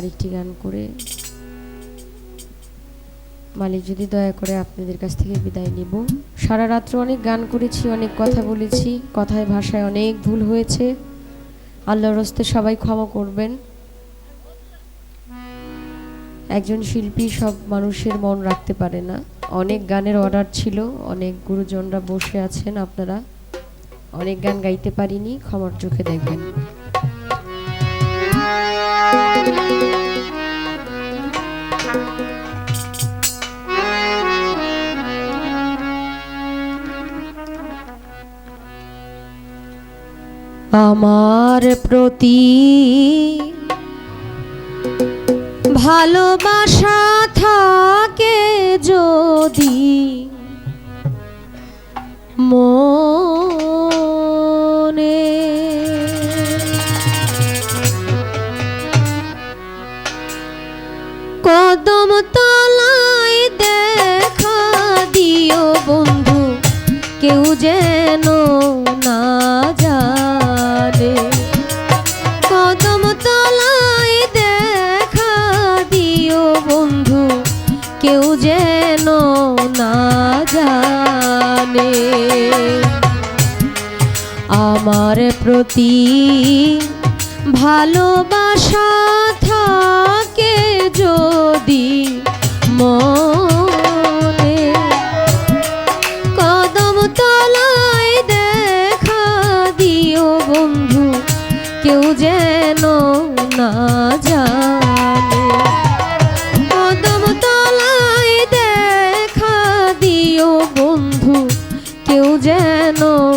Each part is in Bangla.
আরেকটি গান করে। মালিক, যদি দয়া করে আপনাদের কাছ থেকে বিদায় নিব। সারা রাত্র অনেক গান করেছি, অনেক কথা বলেছি, কথায়, ভাষায় অনেক ভুল হয়েছে। আল্লাহর হস্তে সবাই ক্ষমা করবেন। একজন শিল্পী সব মানুষের মন রাখতে পারে না। অনেক গানের অর্ডার ছিল, অনেক গুরুজনরা বসে আছেন আপনারা। অনেক গান গাইতে পারিনি, ক্ষমার চোখে দেখবেন। আমার প্রতি ভালোবাসা থাকে যদি মনে আমার প্রতি ভালোবাসা থাকে যদি যেন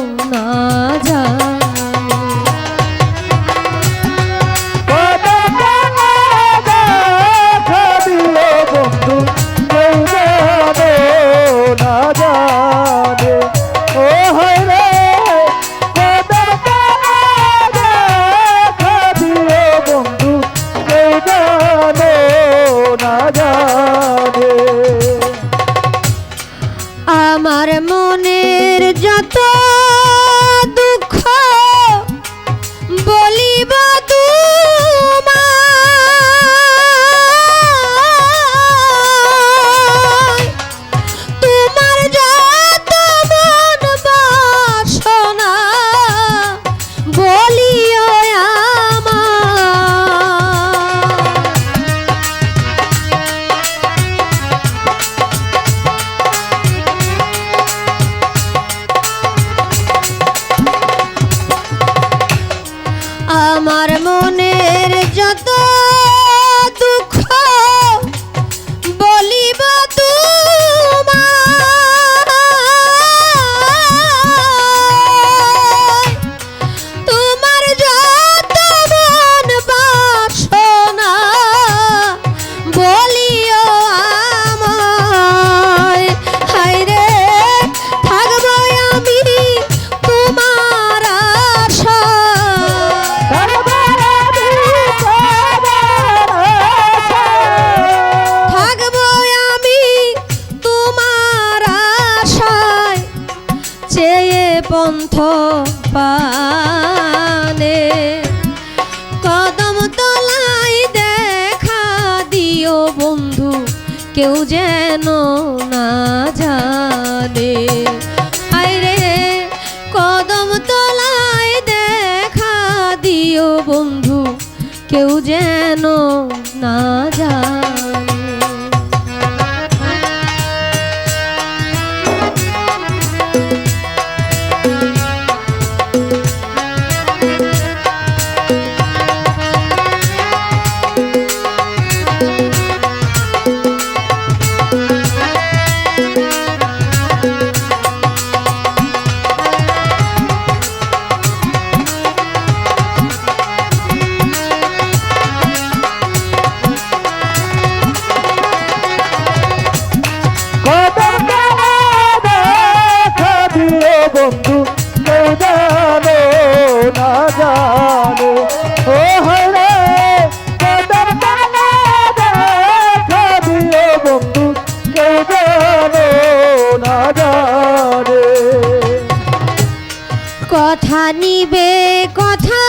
কথা নিবে কথা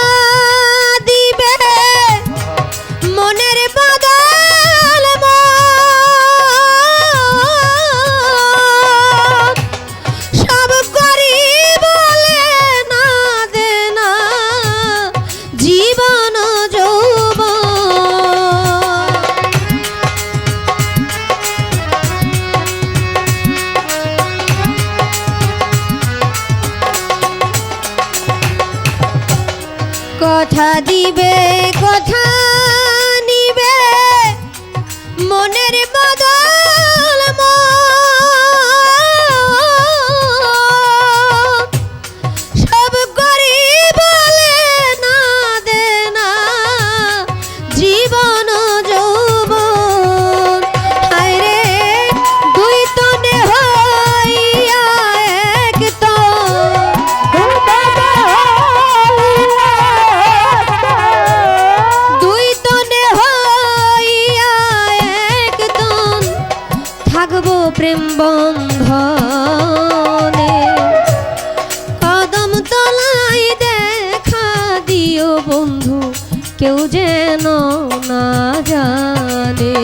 দিবে। মনের বদল সব করি বলে না দে না জীবন কথা দিবে কথা নিবে। মনের বদল প্রেম বন্ধনে। কদম তলায় দেখা দিও বন্ধু, কেউ যেন না জানে।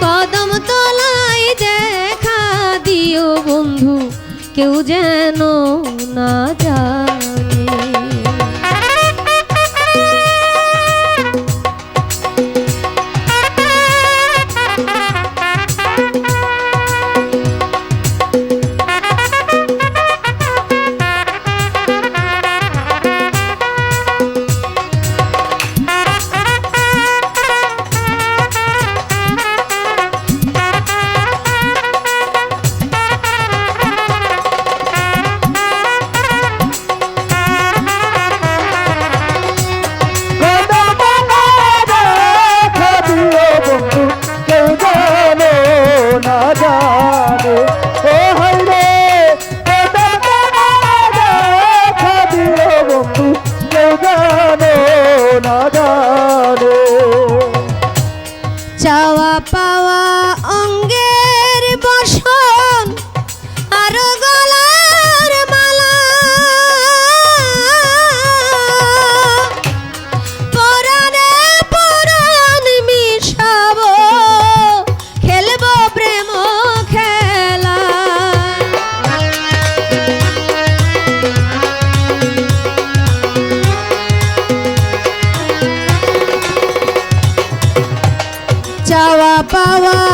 কদম তলায় দেখা দিও বন্ধু, কেউ যেন না জানে। বাবা